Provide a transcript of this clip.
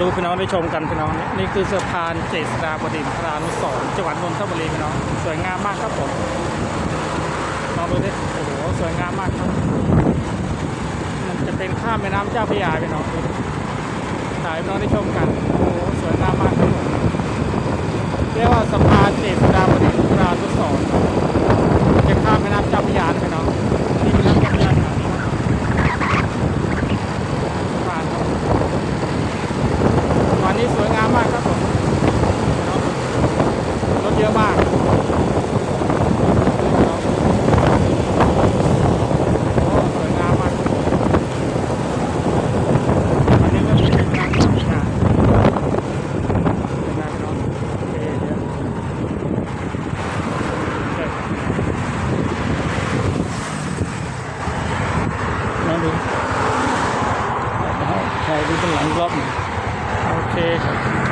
รู้พี่น้องได้ชมกันพี่น้องนี่คือสะพานเจษฎาบดินทรานุสรจังหวัดนนทบุรีพี่น้องสวยงามมากครับผมลองดูดิโอ้โหสวยงามมากครับมันจะเป็นข้ามแม่น้ำเจ้าพระยาพี่น้องถ่ายพี่น้องได้ชมกันโอ้โหสวยงามมากครับผมเรียกว่าสะพานเจษฎาบดินทรานุสรจะข้ามแม่น้ำเจ้าพระยาพี่น้องนี่เป็นน้ำเจ้าพระยาครับสะพานครับ วันนี้สวยงามมากครับผมรถเยอะมากโอ้สวยงามมากวันนี้ก็เป็นงานของงานเป็นงานเนาะโอเคเดี๋ยวเสร็จลอง ดูถ่ายดูเป็นหลังอีกรอบหนึ่งโอเคครับ